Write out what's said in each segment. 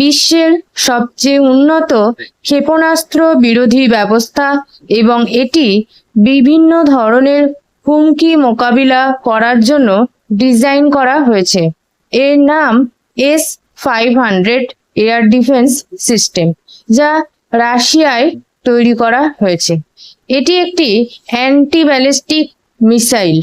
বিশ্বের সবচেয়ে উন্নত ক্ষেপণাস্ত্র বিরোধী ব্যবস্থা এবং এটি বিভিন্ন ধরনের হুমকি মোকাবিলা করার জন্য ডিজাইন করা হয়েছে। এর নাম S five hundred air defence system, যা রাশিয়ায় তৈরি করা হয়েছে। এটি একটি anti ballistic missile.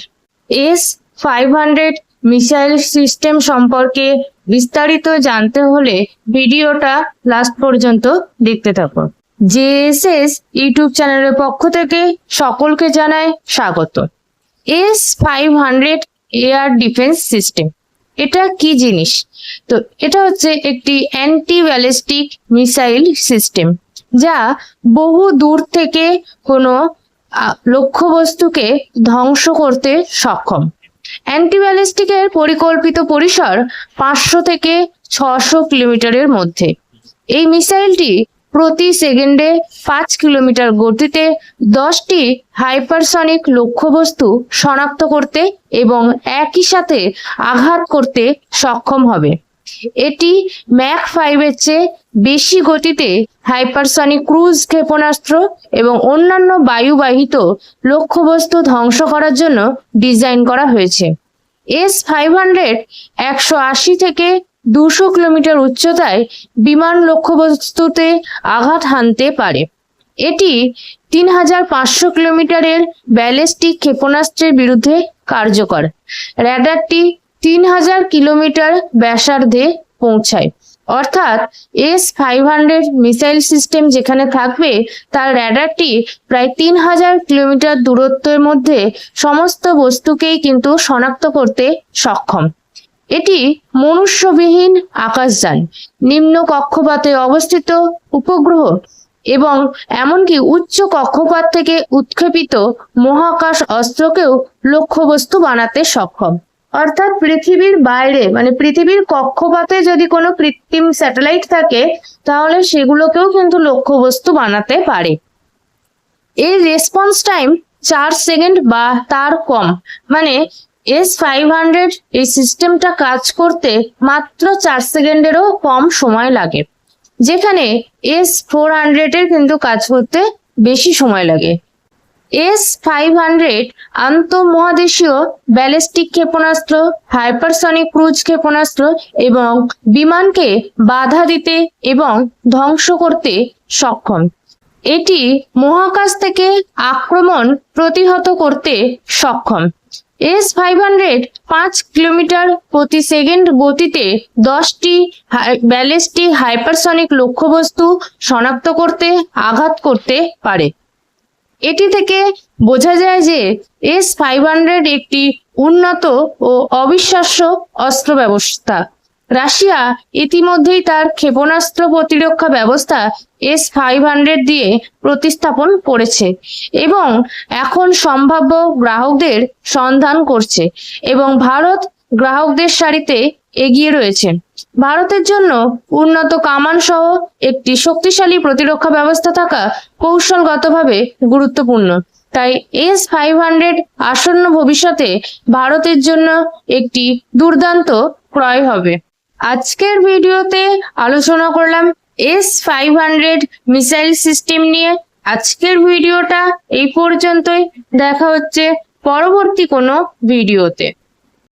S five hundred missile system সম্পর্কে বিস্তারিত জানতে হলে ভিডিওটা লাস্ট পর্যন্ত দেখতে থাকুন। জেএসএস ইউটিউব চ্যানেলের পক্ষ থেকে সকলকে জানায় স্বাগত। S five hundred air defence system, এটা কি জিনিস? তো এটা হচ্ছে একটি অ্যান্টি ব্যালিস্টিক মিসাইল সিস্টেম, যা বহু দূর থেকে কোনো লক্ষ্যবস্তুকে ধ্বংস করতে সক্ষম। অ্যান্টিব্যালিস্টিকের পরিকল্পিত পরিসর পাঁচশো থেকে ছশো কিলোমিটারের মধ্যে। এই মিসাইলটি প্রতি সেকেন্ডে পাঁচ কিলোমিটার গতিতে দশটি হাইপারসনিক লক্ষ্যবস্তু শনাক্ত করতে এবং একই সাথে আঘাত করতে সক্ষম হবে। এটি ম্যাক ফাইভের চেয়ে বেশি গতিতে হাইপারসনিক ক্রুজ ক্ষেপণাস্ত্র এবং অন্যান্য বায়ুবাহিত লক্ষ্যবস্তু ধ্বংস করার জন্য ডিজাইন করা হয়েছে। এস ফাইভ হান্ড্রেড একশো আশি থেকে দুশো কিলোমিটার উচ্চতায় বিমান লক্ষ্যবস্তুতে আঘাত হানতে পারে। এটি তিন হাজার পাঁচশো কিলোমিটারের ব্যালিস্টিক ক্ষেপণাস্ত্রের বিরুদ্ধে কার্যকর। র্যাডারটি তিন হাজার কিলোমিটার ব্যাসার্ধে পৌঁছায়। অর্থাৎ S five hundred missile system যেখানে থাকবে, তার র্যাডারটি প্রায় তিন হাজার কিলোমিটার দূরত্বের মধ্যে সমস্ত বস্তুকেই কিন্তু শনাক্ত করতে সক্ষম। এটি মনুষ্যবিহীন আকাশযান, নিম্ন কক্ষপাতে অবস্থিত উপগ্রহ এবং এমনকি উচ্চ কক্ষপথ থেকে উৎক্ষেপিত মহাকাশ অস্ত্রকেও লক্ষ্যবস্তু বানাতে সক্ষম। অর্থাৎ পৃথিবীর বাইরে মানে পৃথিবীর কক্ষপথে যদি কোনো কৃত্রিম স্যাটেলাইট থাকে, তাহলে সেগুলোকেও কিন্তু লক্ষ্যবস্তু বানাতে পারে। এর রেসপন্স টাইম চার সেকেন্ড বা তার কম। মানে এস ফাইভ হান্ড্রেড এই সিস্টেমটা কাজ করতে মাত্র চার সেকেন্ডেরও কম সময় লাগে। যেখানে এস ফোর হান্ড্রেডের কিন্তু কাজ করতে বেশি সময় লাগে। এস ফাইভ হান্ড্রেড আন্তঃমহাদেশীয় ব্যালিস্টিক ক্ষেপণাস্ত্র, হাইপারসনিক ক্রুজ ক্ষেপণাস্ত্র এবং বিমানকে বাধা দিতে এবং ধ্বংস করতে সক্ষম। এটি মহাকাশ থেকে আক্রমণ প্রতিহত করতে সক্ষম। এস ফাইভ হান্ড্রেড পাঁচ কিলোমিটার প্রতি সেকেন্ড গতিতে দশটি ব্যালিস্টিক হাইপারসনিক লক্ষ্যবস্তু শনাক্ত করতে, আঘাত করতে পারে। এটি থেকে বোঝা যায় যে এস ফাইভ হান্ড্রেড একটি উন্নত ও অবিশ্বাস্য অস্ত্র ব্যবস্থা। রাশিয়া ইতিমধ্যেই তার ক্ষেপণাস্ত্র প্রতিরক্ষা ব্যবস্থা এস ফাইভ হান্ড্রেড দিয়ে প্রতিস্থাপন করেছে এবং এখন সম্ভাব্য গ্রাহকদের সন্ধান করছে এবং ভারত গ্রাহকদের সারিতে এগিয়ে রয়েছে। ভারতের জন্য উন্নত কামান সহ একটি শক্তিশালী প্রতিরক্ষা ব্যবস্থা থাকা কৌশলগতভাবে গুরুত্বপূর্ণ। তাই এস ফাইভ হান্ড্রেড আসন্ন ভবিষ্যতে ভারতের জন্য একটি দুর্দান্ত ক্রয় হবে। আজকের ভিডিওতে আলোচনা করলাম S five hundred missile system নিয়ে। আজকের ভিডিওটা এই পর্যন্তই। দেখা হচ্ছে পরবর্তী কোনো ভিডিওতে।